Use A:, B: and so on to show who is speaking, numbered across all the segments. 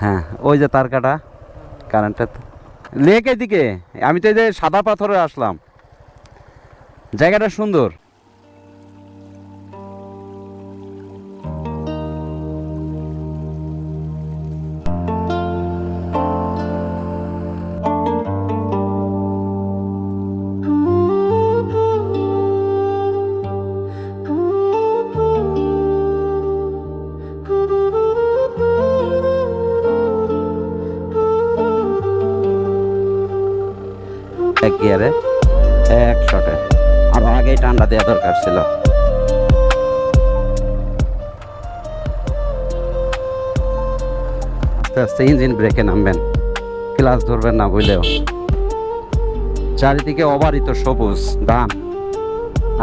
A: হ্যাঁ ওই যে তার কাটা কারেন্টের লেক এদিকে আমি তো এই যে সাদা পাথরে আসলাম। জায়গাটা সুন্দর। এক গিয়ারে এক শটে। আর আগেই ঠান্ডা দেওয়া দরকার ছিল। আস্তে আস্তে ইঞ্জিন ব্রেকে নামবেন। ক্লাস ধরবেন না বুঝলেও চারিদিকে অবারিত সবুজ ধান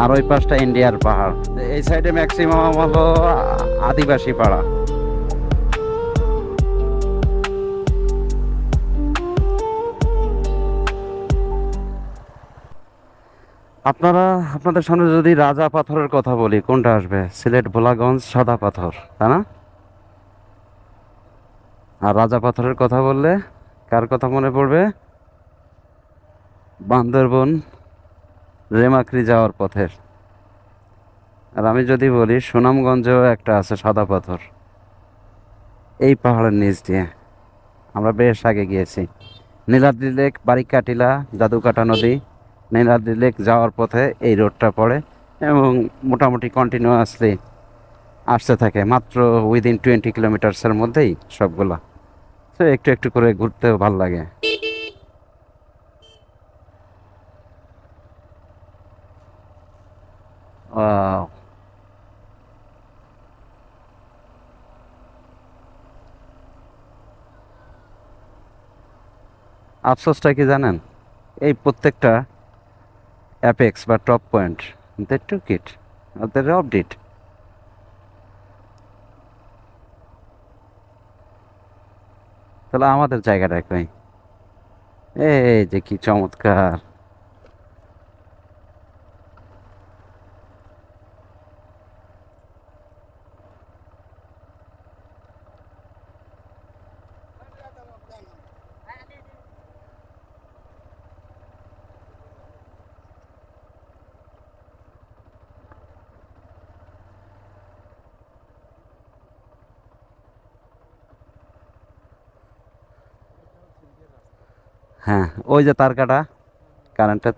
A: আর ওই পাশটা ইন্ডিয়ার পাহাড়। এই সাইডে ম্যাক্সিমাম হলো আদিবাসী পাড়া। আপনারা, আপনাদের সামনে যদি রাজা পাথরের কথা বলি, কোনটা আসবে? সিলেট, ভোলাগঞ্জ, সাদা পাথর, তাই না? আর রাজা পাথরের কথা বললে কার কথা মনে পড়বে? বান্দরবন, রেমাক্রি যাওয়ার পথের। আর আমি যদি বলি, সুনামগঞ্জেও একটা আছে সাদা পাথর। এই পাহাড়ের নিচ দিয়ে। আমরা বেশ আগে গিয়েছি। নীলাদ্রি লেক, বারিকাটিলা, জাদুকাটা নদী। নীলাদ্রি লেক যাওয়ার পথে এই রোডটা পড়ে এবং মোটামুটি কন্টিনিউয়াসলি আসতে থাকে, মাত্র উইদিন টোয়েন্টি কিলোমিটার্সের মধ্যেই সবগুলা। তো একটু একটু করে ঘুরতেও ভালো লাগে. আফসোসটা কি জানেন? এই প্রত্যেকটা অ্যাপেক্স বা top point they took it the robbed it তাহলে আমাদের জায়গাটা কই এই যে কি চমৎকার। হ্যাঁ ওই যে তার কাটা কারেন্টের